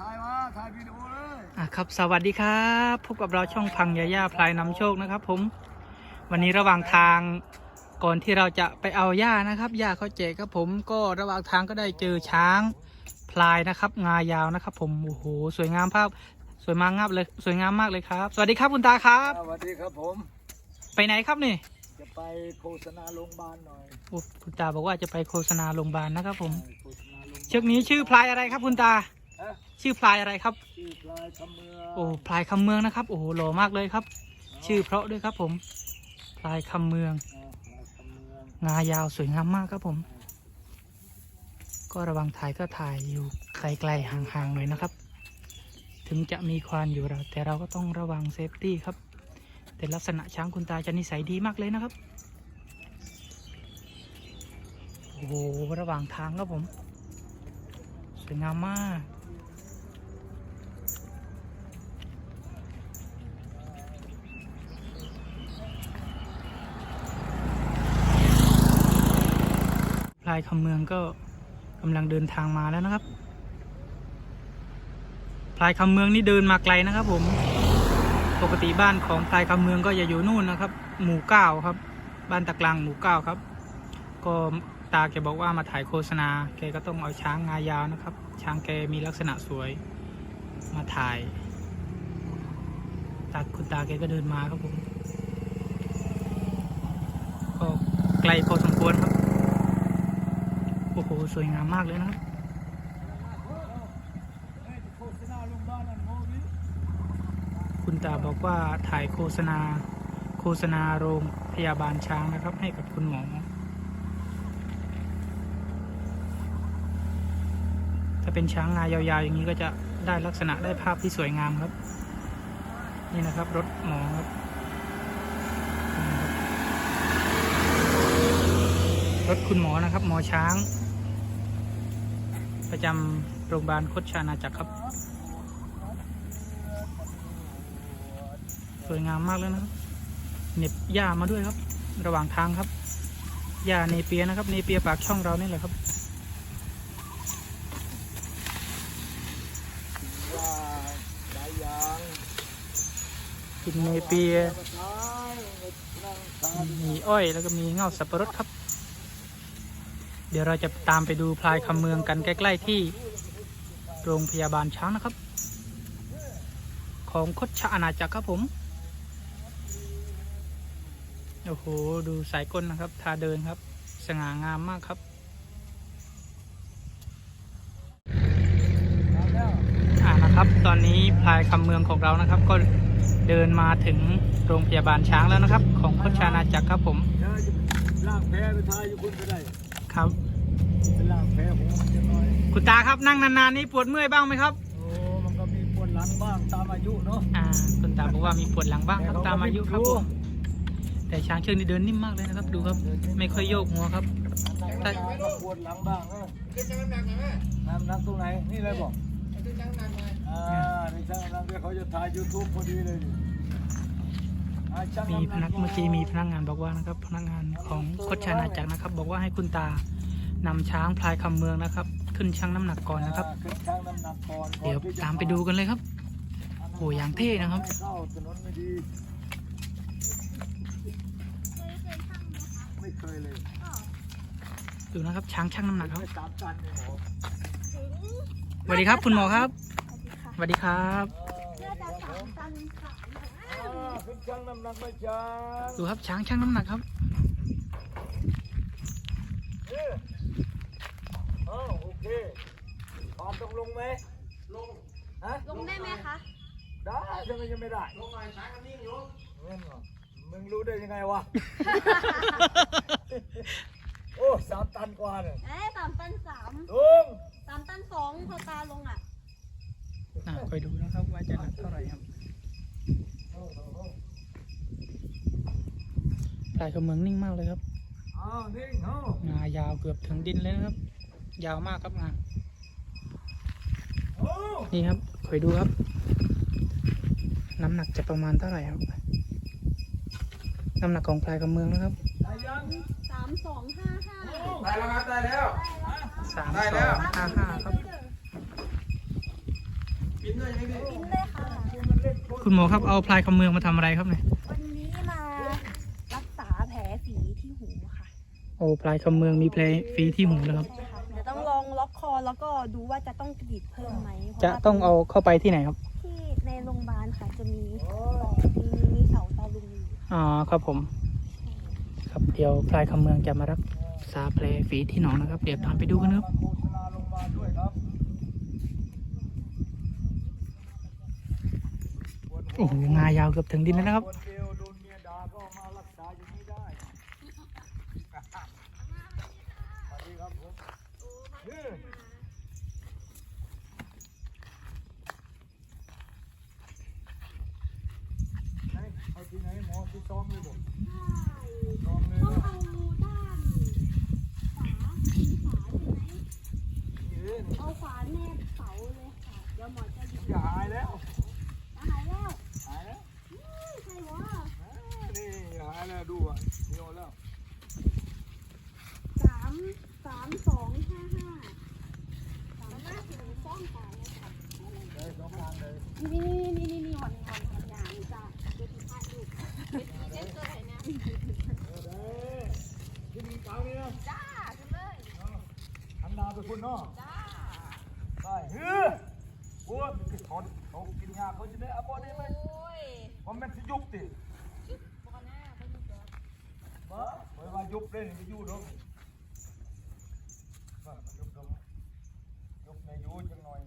ถ่ายมาถ่ายวิดีโอเลยอะครับสวัสดีครับพบกับเราช่องพังยาย่าพลายนำโชคนะครับผมวันนี้ระหว่างทางก่อนที่เราจะไปเอาหญ้านะครับหญ้าเขาแจกครับผมก็ระหว่างทางก็ได้เจอช้างพลายนะครับงายาวนะครับ ผมโอ้โหสวยงามภาพสวยมากงามเลยสวยงามมากเลยครับ สวัสดีครับคุณตาครับ สวัสดีครับผม ไปไหนครับนี่ จะไปโฆษณาโรงพยาบาลหน่อยโอ้คุณตาบอกว่าจะไปโฆษณาโรงพยาบาลนะครับผมไปโฆษณาโรงพยาบาลเชือกนี้ชื่อพลายอะไรครับคุณตาฮะ ชื่อพลายอะไรครับ ชื่อพลายคำเมืองโอ้พลายคำเมืองนะครับ โอ้โหหล่อมากเลยครับ ชื่อเพราะด้วยครับผมพลายคำเมืองอ่าพลายคำเมือง งายาวสวยงามมากครับผม ก็ระวังถ่ายก็ถ่ายอยู่ไกลๆห่างๆหน่อยนะครับ ถึงจะมีควานอยู่เรา แต่เราก็ต้องระวังเซฟตี้ครับ แต่ลักษณะช้างคุณตาจะนิสัยดีมากเลยนะครับ โอ้โหระหว่างทางครับผม สวยงามมาก ลายคำเมืองก็กำลังเดินทางมาแล้วนะครับ พลายคำเมืองนี่เดินมาไกลนะครับ ผม ปกติบ้านของพลายคำเมืองก็จะอยู่นู่นนะครับ หมู่เก้าครับ บ้านตะกลางหมู่เก้าครับ ก็ตาแกบอกว่ามาถ่ายโฆษณา แกก็ต้องเอาช้างงายาวนะครับ ช้างแกมีลักษณะสวย มาถ่าย ตาคุณตาแกก็เดินมาครับผม ก็ไกลพอสมควรครับ โอ้โห สวยงามมากเลยนะครับคุณตาบอกว่าถ่ายโฆษณา โฆษณาโรงพยาบาลช้างนะครับ ให้กับคุณหมอ ถ้าเป็นช้างงายาวๆ อย่างนี้ก็จะได้ลักษณะได้ภาพที่สวยงามครับ นี่นะครับรถหมอครับรถคุณหมอนะครับ หมอช้าง ประจำโรงพยาบาลโคชชานาจักรครับ สวยงามมากเลยนะครับเหน็บหญ้ามาด้วยครับ ระหว่างทางครับหญ้าเนเปียนะครับเนเปียปากช่องเรานี่แหละครับกินเนเปียมีอ้อยแล้วก็มีเงาสับปะรดครับ เดี๋ยวเราจะตามไปดูพลายคำเมืองกันใกล้ ๆ ที่โรงพยาบาลช้างนะครับ ของคดชะอาณาจักรครับผม โอ้โห ดูสายก้นนะครับท่าเดินครับ สง่างามมากครับอ่านะครับ ตอนนี้พลายคำเมืองของเรานะครับ ก็เดินมาถึงโรงพยาบาลช้างแล้วนะครับ ของโคชานาจักรครับผมลางแพ้ไปทายอยู่คุณก็ได้ ครับ เป็นล่างแพ้ผมมันจะน้อย คุณตาครับนั่งนานๆนี่ปวดเมื่อยบ้างไหมครับโอ้ มันก็มีปวดหลังบ้างตามอายุเนาะ อ่าคุณตาบอกว่ามีปวดหลังบ้างครับตามอายุครับผมแต่ช้างเชือกนี่เดินนิ่มมากเลยนะครับ ดูครับ ไม่ค่อยโยกหัวครับแต่ก็ปวดหลังบ้างเออน้ำหนักตรงไหน นี่เลยบอกอ่าในช่างน้ำหนักเดี๋ยวเขาจะถ่ายยูทูบพอดีเลยนี่อ่าช่าง มีพำนักเมื่อกี้มีพนักงานบอกว่านะครับ พนักงานของโคชานาจักรนะครับ บอกว่าให้คุณตานำช้างพลายคำเมืองนะครับ ขึ้นชั่งน้ำหนักก่อนนะครับอ่าขึ้นช่างน้ำหนักก่อนเดี๋ยวตามไปดูกันเลยครับโอ้อย่างเท่นะครับเข้าถนนไม่ดีไม่เคยเลยดูนะครับช้างชั่งน้ำหนักครับไม่สามตันเลยหมอสวัสดีครับคุณหมอครับสวัสดีครับอ่า ขึ้นช่างน้ำหนักไม่ช้างดูครับช้างชั่งน้ำหนักครับเอ๊ะอ้าวโอเคปานต้องลงไหมลงฮะลงได้ไหมคะได้ทำไมยังไม่ได้ลงหน่อยช้างกันนิ่งอยู่เงี้ยเหรอมึงรู้ได้ยังไงวะ โอ้สามตันกว่าเนี่ยเอ๊ะสามตันสามลุงสามตันสองพอตาลงอะอ่าคอยดูนะครับว่าจะหนักเท่าไหร่ครับ พลายคำเมืองนิ่งมากเลยครับอ้าวนิ่งเอ้างายาวเกือบถึงดินเลยนะครับ ยาวมากครับงาโอ้นี่ครับคอยดูครับ น้ำหนักจะประมาณเท่าไหร่ครับ น้ำหนักของพลายคำเมืองนะครับได้ยังสามสองห้าห้าได้แล้วครับได้แล้วสามได้สแล้อวงห้าห้าครับปิ้นเลยค่ะคุณหมอครับเอาพลายคำเมืองมาทำอะไรครับเนี่ย วันนี้มารักษาแผลฝีที่หูค่ะ โอ้พลายคำเมืองมีแผลฝีที่หูนะครับใช่ค่ะเดี๋ยวต้องลองล็อกคอแล้วก็ดูว่าจะต้องกรีดเพิ่มไหมเพราจะว่าต้องเอาเข้าไปที่ไหนครับ ที่ในโรงพยาบาลค่ะจะมีมีมีมีเสาตาลุงอยู่อ๋อครับผม ครับเดี๋ยวพลายคำเมืองจะมารักษาแผลฝีที่หนองนะครับ เดี๋ยวตามไปดูกันครับโฆษณาโรงพยาบาลด้วยครับปวดหัวโอ้โหงายาวเกือบถึงดินแล้วนะครับ คนเดียวโดนเมียด่าก็มารักษาอย่างนี้ได้ สวัสดีครับผมนี่ไหนเอาที่ไหนหมอที่ซ้อม เลยบอกซ้อมเลย ต้อง นะ เอาด้านขวามีฝาใช่ไหม นี่เอง เอาฝาแนบเสาเลยค่ะ เดี๋ยวหมอจะหยิบ อย่าหายแล้ว หายแล้ว หายแล้ว อืมใช่วะ นี่อย่าหายแล้วดูอะเดียวแล้ว สามสามสองห้าห้าสามห้าถึงซ่องฝาเลยค่ะ ได้สองทางเลย นี่นี่นี่นี่นี่วันวันวันยางจ้ะเดี๋ยวพี่พาดูเดี๋ยวพี่เจ๊ตัวไหนเนี่ย เออได้กินเปล่านี่นะ จ้าขึ้นเลย หันหน้าไปคุณเนาะจ้าได้เฮ้ยโอ้ยมันถอนเขากินยาเขาจะได้เอาบ่ได้ไหมโอ้ยว่ามันสิยุบติปกหน้าเพิ่งเจอบ่เปิดว่ายุบเลยนี่อยู่ดอกบ่มันยุบดอกยุบในอยู่จังหน่อย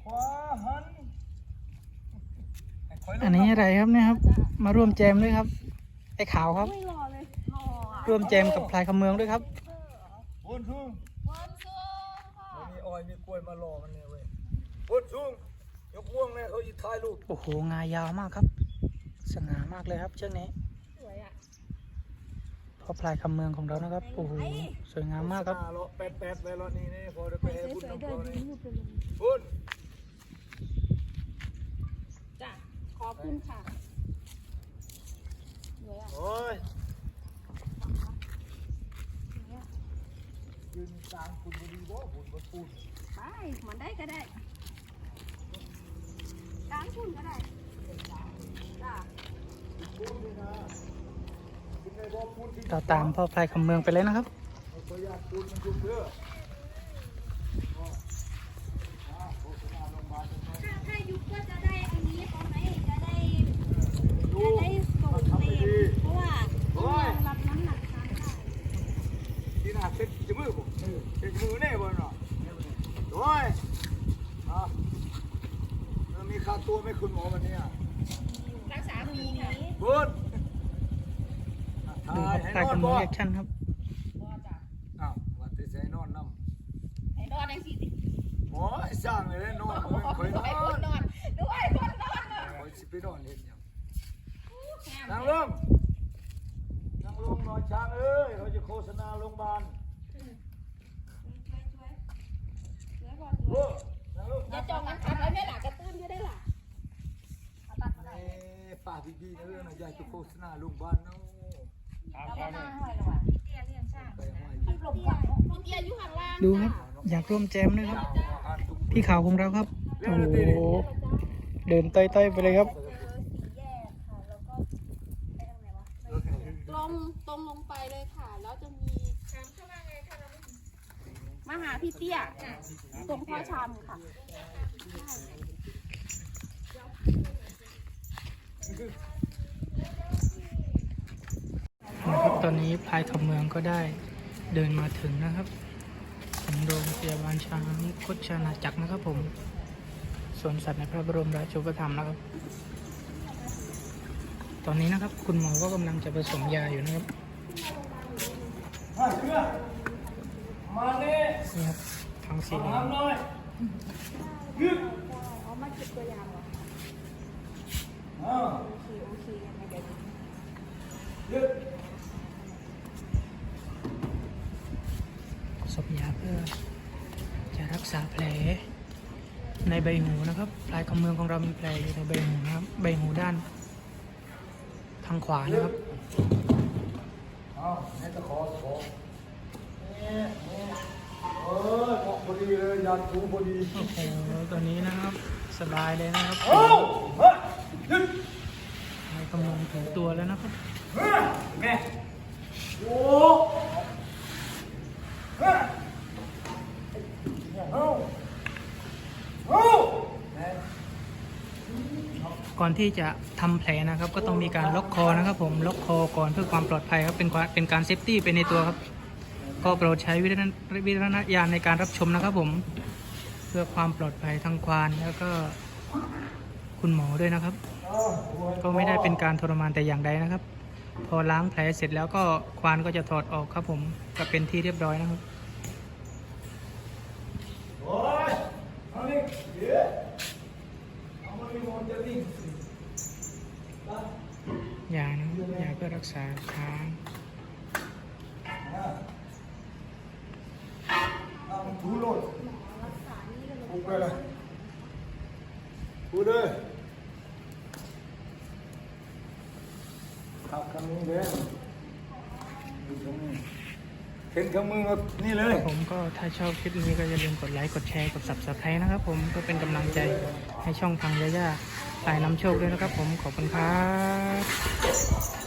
ขวาหันให้ข่ยลงอันนี้อะไรครับเนี่ยครับ มาร่วมแจมด้วยครับไอ้ขาวครับไม่ รอเลยรออะร่วมแจมกับพลายคำเมืองด้วยครับบนสูงวันซูค่ะไม่มีอ้อยมีกล้วยมารอกันเนี่ยเว้ยบนสูงยกม่วงเนี่ยเขาจะถ่ายรูปโอ้โหงายาวมากครับสง่ามากเลยครับเชือกนี้สวยอะพ่อพลายคำเมืองของเรานะครับโอ้โหสวยงามมากครับหน้เลาะแปดแปดไปเลาะนี่นี่พอได้ไปให้บุญสวยน้ำๆเดิเขานนี่รูปไปเลยบุญจ้ะขอบคุณค่ะสวยอะโอ้ย ยืนตามคุณพอดีบ่บุญบ่พูนไปมันได้ก็ได้ตามคุณก็ได้จ้ะพูดเลยนะคุณในบ่พูดที่เราตามพ่อพลายคำเมืองไปเลยนะครับเอาตัวอยากพูดมันยุ่งเด้อก็อ่าโฆษณาโรงพยาบาลจังหน่อย ถ้าถ้ายุบก็จะได้อันนี้เขาไหมจะได้ ดู จะได้ส่ง ทำ เต็ ให้ ม ดี เพราะว่าต้องรองรับน้ำหนักช้างได้ ที่หน้าเซ็ตจมือบ่เซ็ตมือแน่บ่เนาะโอ้ยอะแล้วมีค่าตัวไหม่คุณหมอวันนี้อะ รักษาปีนี้ บุญ ดูครับ พลายคำเมืองแอคชั่นครับก็จะอ้าวว่าแต่ใส่นอนน้ำให้นอนได้สี่สิบหมอไอ้สร้างเลยนอนมันคอยนอนให้คนนอนด้วยคนนอนเลยคอยสิไปนอนเห็นยังนั่งลงนั่งลงนอนช้างเอ้ยเขาจะโฆษณาโรงพยาบาลโอ้นั่งลงจะจองมันทันแล้วเนี่ยหล่ะกระตุ้นก็ได้หล่ะตัดอะไรเอ้ป้าดีๆเออนะอยากจะโฆษณาโรงพยาบาลเนาะ แล้วก็นั่งห้อยระหว่างพี่เตี้ยเลี้ยงช่างไปห้อยพี่หลบก่อนพี่เตี้ยอยู่ข้างล่างดูครับ อยากร่วมแจมด้วยครับอาหารทุกพี่ขาวของเราครับ โอ้โห เดินต้อยๆไปเลยครับเจอสีแยกค่ะแล้วก็ไปทางไหนวะตรงตรงลงไปเลยค่ะ แล้วจะมีมาหาพี่เตี้ยตรงพ่อชามค่ะนะครับ ตอนนี้พลายคำเมืองก็ได้เดินมาถึงนะครับถึงโรงพยาบาลช้างโคชนาจักรนะครับผมสวนสัตว์ในพระบรมราชูปถัมภ์นะครับ ตอนนี้นะครับคุณหมอก็กำลังจะผสมยาอยู่นะครับมาเชื่อมาเนี่ยนี่ครับทางสีเหลืองทำหน่อยยืดเอามาเก็บตัวอย่างเหรอ อ่า โอเคโอเคยังไงเดี๋ยว ยืด ผสมยาเพื่อจะรักษาแผล ในใบหูนะครับปลายคำเมืองของเรามีแผลอยู่ในใบหูนะครับ ใบหูด้าน ทางขวานะครับอ้าวนี่ตะขอตะขอนี่นี่เออเหมาะพอดีเลยยานถูพอดีโอ้โหตัวนี้นะครับ สบายเลยนะครับโอ้เฮ้ยหยุดไม่กำลังถึงตัวแล้วนะครับเฮ้ยแม่โอ้เฮ้ยเอ้าเอ้าแม่ ก่อนที่จะทำแผลนะครับ ก็ต้องมีการล็อกคอนะครับผมล็อกคอก่อนเพื่อความปลอดภัยครับเป็นเป็นการเซฟตี้ไปในตัวครับก็โปรดใช้วิจารณญาณในการรับชมนะครับผม เพื่อความปลอดภัยทั้งควานแล้วก็คุณหมอด้วยนะครับ ก็ไม่ได้เป็นการทรมานแต่อย่างใดนะครับ พอล้างแผลเสร็จแล้วก็ควานก็จะถอดออกครับผมก็เป็นที่เรียบร้อยนะครับโอ้ยเอานี่เดี๋ยวเอามารีโมทจะนิ่งสินะ ยานะครับยาเพื่อรักษาช้างเอามันถูโลดถูไปเลยถูเลยขับคำนี้เลยดูคำนี้เข็นคำมือนี่เลย ผมก็ถ้าชอบคลิปนี้ก็อย่าลืมกดไลค์ กดแชร์ กด subscribe นะครับผม ก็เป็นกำลังใจให้ช่องพังยาย่าปลายน้ำโชคด้วยนะครับผม ขอบคุณครับ